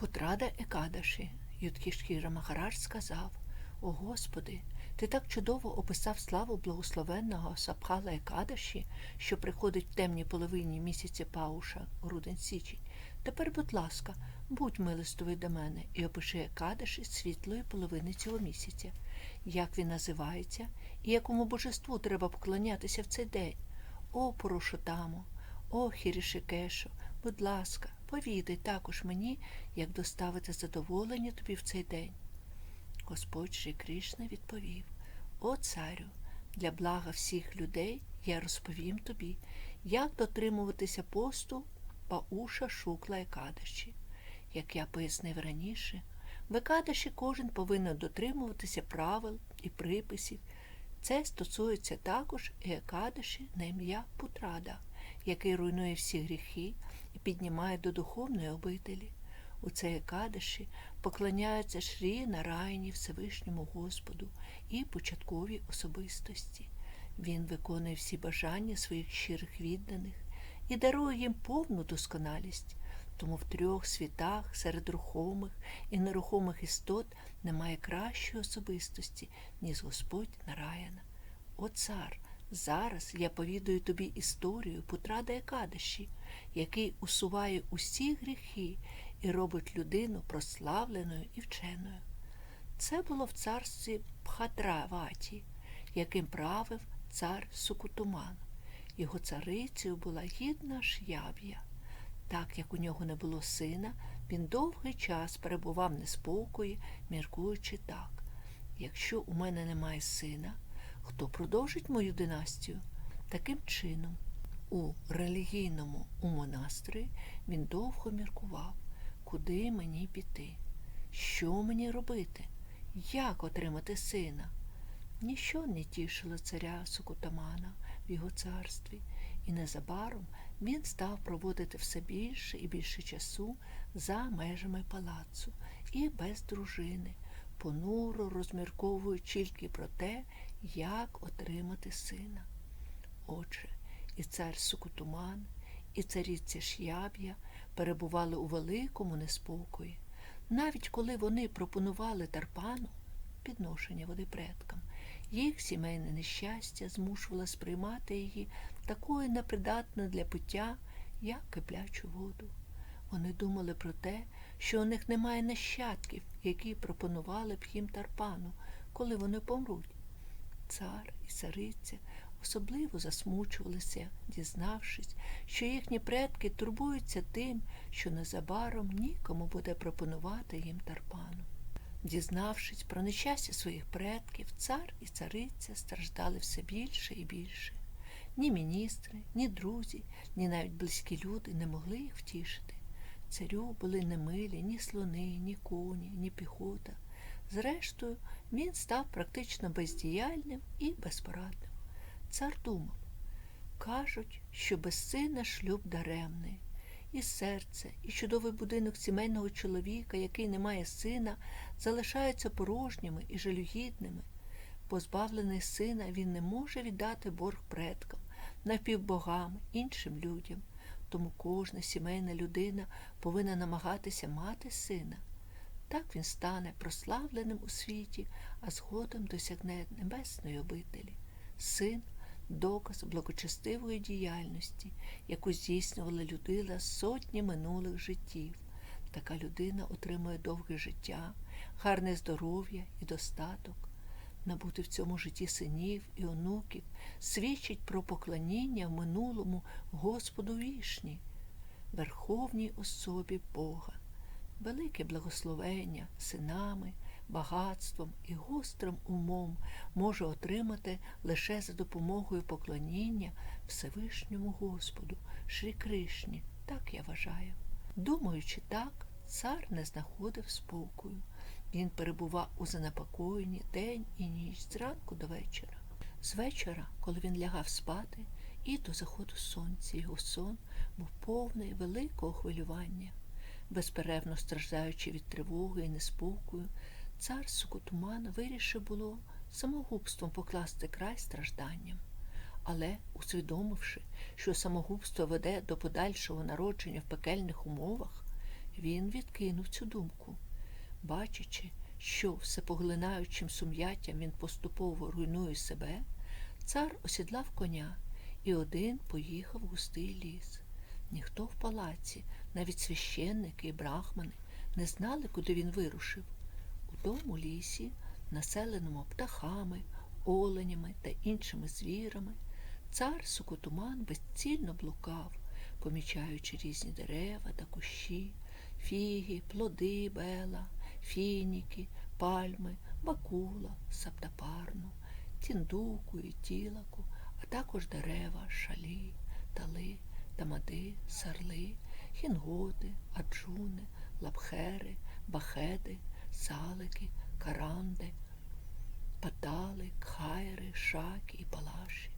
Потрада Екадаші, Юдкішкіра Махарадж сказав, О Господи, ти так чудово описав славу благословенного Сапхала Екадаші, що приходить в темній половині місяця Пауша, грудень січень. Тепер, будь ласка, будь милостивий до мене і опиши Екадаші світлої половини цього місяця, як він називається і якому божеству треба поклонятися в цей день. О, Порошотамо, о, Хірішикешо, будь ласка, повідай також мені, як доставити задоволення тобі в цей день. Господь Шрі Кришна відповів: О царю, для блага всіх людей я розповім тобі, як дотримуватися посту Пауша Шукла Екадаші. Як я пояснив раніше, в Екадаші кожен повинен дотримуватися правил і приписів. Це стосується також і Екадаші на ім'я Путрада, який руйнує всі гріхи і піднімає до духовної обителі. У цей Екадаші поклоняються Шрі Нарайні Всевишньому Господу і початковій особистості. Він виконує всі бажання своїх щирих відданих і дарує їм повну досконалість. Тому в трьох світах серед рухомих і нерухомих істот немає кращої особистості, ніж Господь Нараяна. О цар, зараз я повідаю тобі історію Путрада Екадаші, який усуває усі гріхи і робить людину прославленою і вченою. Це було в царстві Пхатраваті, яким правив цар Сукутуман. Його царицею була гідна Ш'яб'я. Так як у нього не було сина, він довгий час перебував неспокої, міркуючи так. Якщо у мене немає сина, хто продовжить мою династію? Таким чином, у релігійному у монастирі він довго міркував, куди мені піти, що мені робити, як отримати сина. Ніщо не тішило царя Сукутамана в його царстві, і незабаром він став проводити все більше і більше часу за межами палацу і без дружини, понуро розмірковуючи тільки про те, як отримати сина. Отже, і цар Сукутуман, і цариця Ш'яб'я перебували у великому неспокої. Навіть коли вони пропонували тарпану підношення води предкам, їх сімейне нещастя змушувало сприймати її такою непридатною для пиття, як киплячу воду. Вони думали про те, що у них немає нащадків, які пропонували б їм тарпану, коли вони помруть. Цар і цариця особливо засмучувалися, дізнавшись, що їхні предки турбуються тим, що незабаром нікому буде пропонувати їм тарпану. Дізнавшись про нещастя своїх предків, цар і цариця страждали все більше і більше. Ні міністри, ні друзі, ні навіть близькі люди не могли їх втішити. Царю були не милі ні слони, ні коні, ні піхота. Зрештою, він став практично бездіяльним і безпорадним. Цар думав кажуть, що без сина шлюб даремний. І серце, і чудовий будинок сімейного чоловіка, який не має сина, залишаються порожніми і жалюгідними. Позбавлений сина, він не може віддати борг предкам, напівбогам, іншим людям. Тому кожна сімейна людина повинна намагатися мати сина. Так він стане прославленим у світі, а згодом досягне небесної обителі. Син доказ благочестивої діяльності, яку здійснювала людина сотні минулих життів. Така людина отримує довге життя, гарне здоров'я і достаток. Набути в цьому житті синів і онуків свідчить про поклоніння в минулому Господу вішні, верховній особі Бога, велике благословення синами, багатством і гострим умом може отримати лише за допомогою поклоніння Всевишньому Господу, Шрі Кришні, так я вважаю. Думаючи так, цар не знаходив спокою. Він перебував у занепокоєнні день і ніч зранку до вечора. З вечора, коли він лягав спати, і до заходу сонця його сон був повний великого хвилювання. Безперервно страждаючи від тривоги і неспокою, цар Сукутуман вирішив було самогубством покласти край стражданням. Але, усвідомивши, що самогубство веде до подальшого народження в пекельних умовах, він відкинув цю думку. Бачачи, що всепоглинаючим сум'яттям він поступово руйнує себе, цар осідлав коня і один поїхав в густий ліс. Ніхто в палаці, навіть священники і брахмани, не знали, куди він вирушив. У тому лісі, населеному птахами, оленями та іншими звірами, цар Сукотуман безцільно блукав, помічаючи різні дерева та кущі, фіги, плоди бела, фініки, пальми, бакула, саптапарну, тіндуку і тілаку, а також дерева, шалі, тали, тамади, сарли, хінготи, аджуни, лапхери, бахеди, салики, каранди, патали, кхайри, шаки і палаші.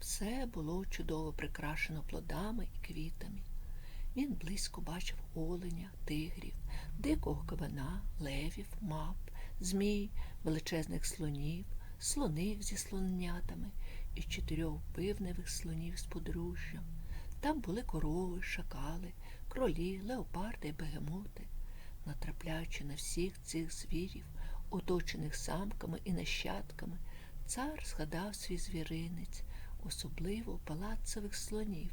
Все було чудово прикрашено плодами і квітами. Він близько бачив оленя, тигрів, дикого кабана, левів, мап, змій, величезних слонів, слоних зі слонятами і чотирьох пивневих слонів з подружжям. Там були корови, шакали, кролі, леопарди і бегемоти. Натрапляючи на всіх цих звірів, оточених самками і нащадками, цар згадав свій звіринець, особливо палацових слонів,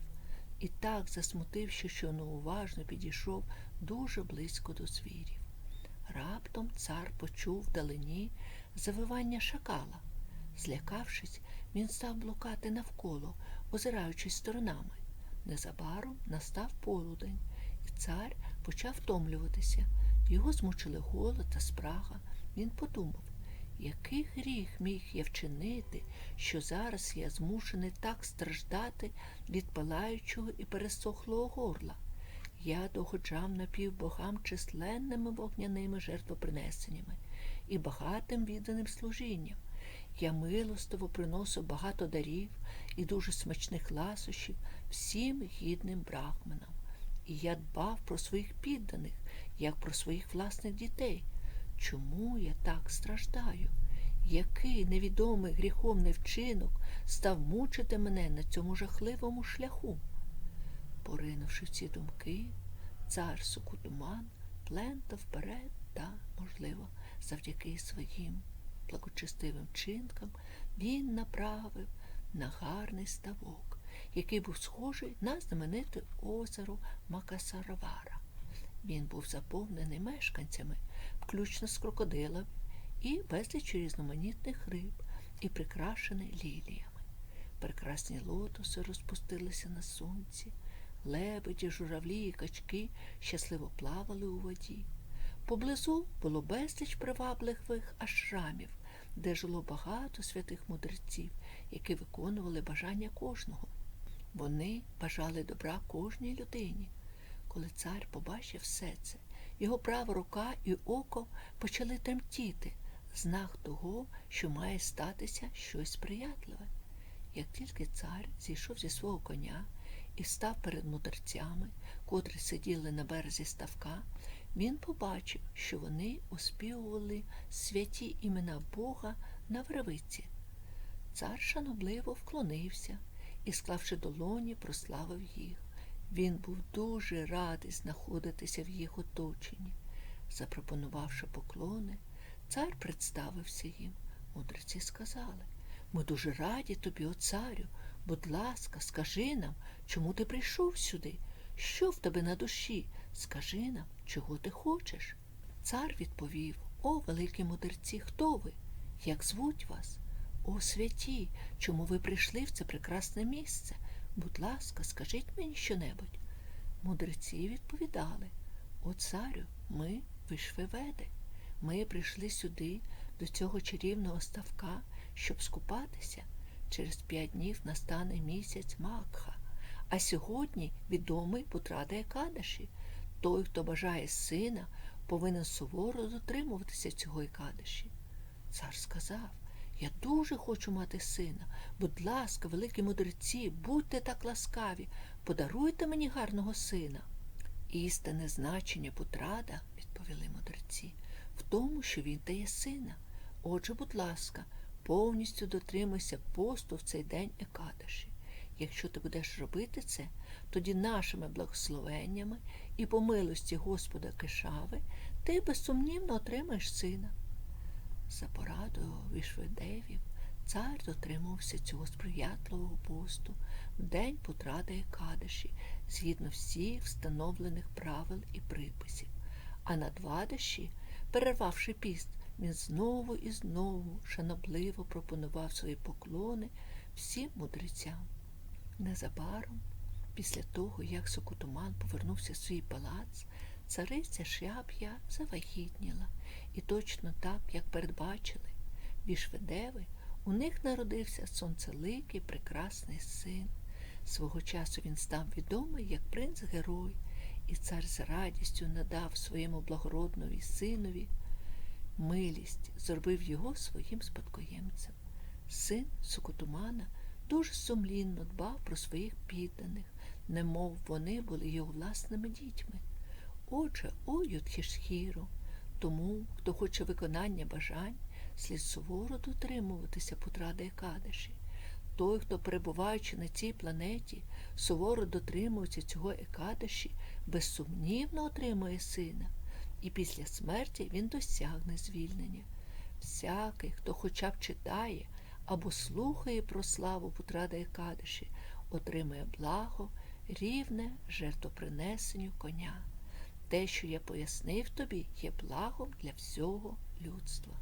і так засмутився, що неуважно підійшов дуже близько до звірів. Раптом цар почув вдалині завивання шакала. Злякавшись, він став блукати навколо, озираючись сторонами. Незабаром настав полудень, і цар почав втомлюватися. Його змучили голод та спрага. Він подумав, який гріх міг я вчинити, що зараз я змушений так страждати від палаючого і пересохлого горла. Я догоджав напівбогам численними вогняними жертвопринесеннями і багатим відданим служінням. Я милостиво приносив багато дарів і дуже смачних ласощів всім гідним брахманам. І я дбав про своїх підданих, як про своїх власних дітей. Чому я так страждаю? Який невідомий гріховний вчинок став мучити мене на цьому жахливому шляху? Поринувши в ці думки, цар Сукутуман плентав вперед та, можливо, завдяки своїм благочестивим чинкам, він направив на гарний ставок, який був схожий на знамените озеро Макасаравара. Він був заповнений мешканцями, включно з крокодилами і безліч різноманітних риб, і прикрашений ліліями. Прекрасні лотоси розпустилися на сонці, лебеді, журавлі і качки щасливо плавали у воді. Поблизу було безліч привабливих ашрамів, де жило багато святих мудреців, які виконували бажання кожного. Вони бажали добра кожній людині. Коли цар побачив все це, його права рука і око почали тремтіти, знак того, що має статися щось сприятливе. Як тільки цар зійшов зі свого коня і став перед мудрцями, котрі сиділи на березі ставка, він побачив, що вони оспівували святі імена Бога на вравиці. Цар шанобливо вклонився і, склавши долоні, прославив їх. Він був дуже радий знаходитися в їх оточенні. Запропонувавши поклони, цар представився їм. Мудреці сказали ми дуже раді тобі, о царю. Будь ласка, скажи нам, чому ти прийшов сюди? Що в тебе на душі? Скажи нам, чого ти хочеш. Цар відповів О, великі мудрці, хто ви? Як звуть вас? О, святі, чому ви прийшли в це прекрасне місце? Будь ласка, скажіть мені щонебудь. Мудреці відповідали О, царю, ми вишвеведи. Ми прийшли сюди, до цього чарівного ставка, щоб скупатися. Через п'ять днів настане місяць Макха, а сьогодні відомий Путрада Екадаші. Той, хто бажає сина, повинен суворо дотримуватися цього Екадаші. Цар сказав я дуже хочу мати сина. Будь ласка, великі мудреці, будьте так ласкаві, подаруйте мені гарного сина. Істинне значення Путрада, відповіли мудреці, в тому, що він дає сина. Отже, будь ласка, повністю дотримайся посту в цей день Екадаші. якщо ти будеш робити це, тоді нашими благословеннями і по милості Господа Кишави ти безсумнівно отримаєш сина. За порадою Вішведевів цар дотримувався цього сприятливого посту в день потради Екадиші, згідно всіх встановлених правил і приписів. А на Двадиші, перервавши піст, він знову і знову шанобливо пропонував свої поклони всім мудрецям. Незабаром, після того, як Сокутуман повернувся в свій палац, цариця Шляп'я завагітніла, і точно так, як передбачили, Вішведеви, у них народився сонцеликий прекрасний син. Свого часу він став відомий як принц Герой, і цар з радістю надав своєму благороднові синові милість, зробив його своїм спадкоємцем. Син Сукотумана дуже сумлінно дбав про своїх підданих, немов вони були його власними дітьми. Отже, о Юдхішхіру, тому, хто хоче виконання бажань, слід суворо дотримуватися потради Екадиші. Той, хто, перебуваючи на цій планеті, суворо дотримується цього Екадиші, безсумнівно отримує сина, і після смерті він досягне звільнення. Всякий, хто хоча б читає або слухає про славу потради Екадиші, отримує благо, рівне жертвопринесенню коня. Те, що я пояснив тобі, є благом для всього людства.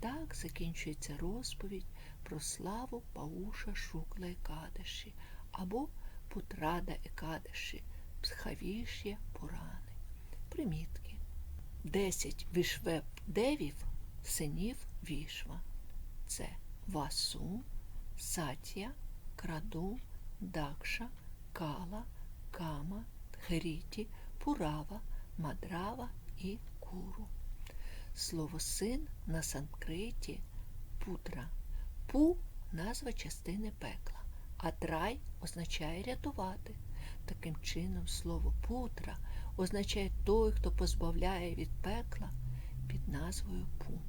Так закінчується розповідь про славу Пауша Шукла Екадиші або Путрада Екадиші, Псхавіш'я Пурани. Примітки. Десять вішвеб девів синів вішва. Це Васу, Сатія, Краду, Дакша, Кала, Кама, Тхеріті, Пурава, Мадрава і Куру. Слово син на санкриті путра. Пу назва частини пекла, а трай означає рятувати. Таким чином, слово путра означає той, хто позбавляє від пекла під назвою Пу.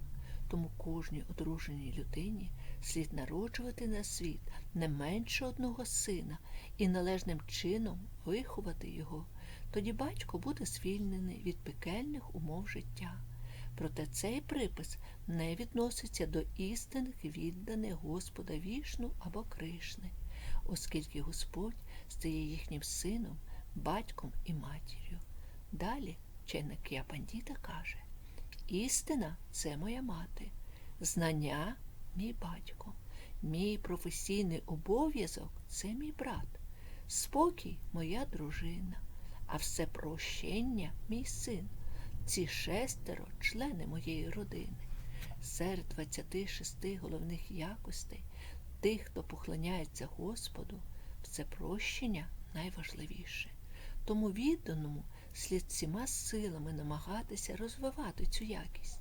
Тому кожній одруженій людині слід народжувати на світ не менше одного сина і належним чином виховати його. Тоді батько буде звільнений від пекельних умов життя. Проте цей припис не відноситься до істинних відданих Господа вішну або Кришни, оскільки Господь стає їхнім сином, батьком і матір'ю. Далі Чайнакія Пандіта каже Істина це моя мати, знання мій батько, мій професійний обов'язок це мій брат, спокій моя дружина, а все прощення мій син. Ці шестеро члени моєї родини. Серед 26 головних якостей тих, хто поклоняється Господу, все прощення найважливіше. Тому відданому слід всіма силами намагатися розвивати цю якість.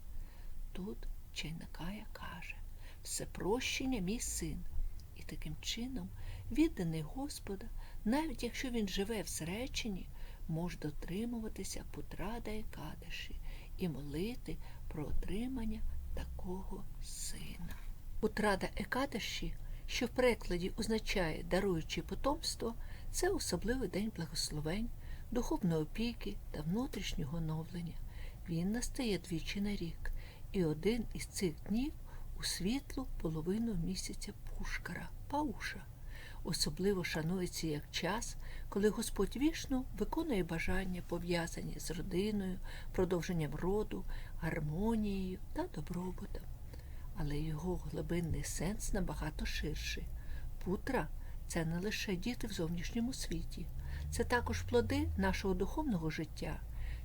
Тут Чайнакая каже все прощення мій син, і таким чином відданий Господа, навіть якщо він живе в зреченні, може дотримуватися потрада і кадиші і молити про отримання такого сина. Утрада Екадаші, що в перекладі означає даруючи потомство, це особливий день благословень, духовної опіки та внутрішнього оновлення. Він настає двічі на рік, і один із цих днів у світлу половину місяця Пушкара, Пауша. Особливо шанується як час, коли Господь вішну виконує бажання, пов'язані з родиною, продовженням роду, гармонією та добробутом. Але його глибинний сенс набагато ширший. Путра це не лише діти в зовнішньому світі, це також плоди нашого духовного життя,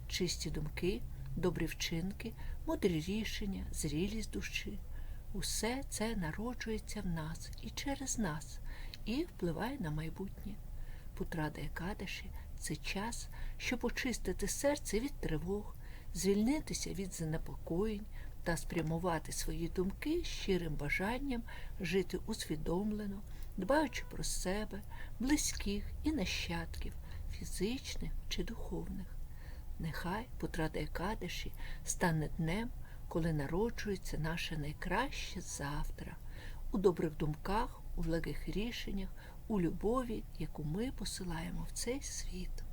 чисті думки, добрі вчинки, мудрі рішення, зрілість душі. Усе це народжується в нас і через нас і впливає на майбутнє. Путрада Екадаші це час, щоб очистити серце від тривог, звільнитися від занепокоєнь та спрямувати свої думки щирим бажанням жити усвідомлено, дбаючи про себе, близьких і нащадків, фізичних чи духовних. Нехай Путрада Екадаші стане днем, коли народжується наше найкраще завтра, у добрих думках, у благих рішеннях, у любові, яку ми посилаємо в цей світ.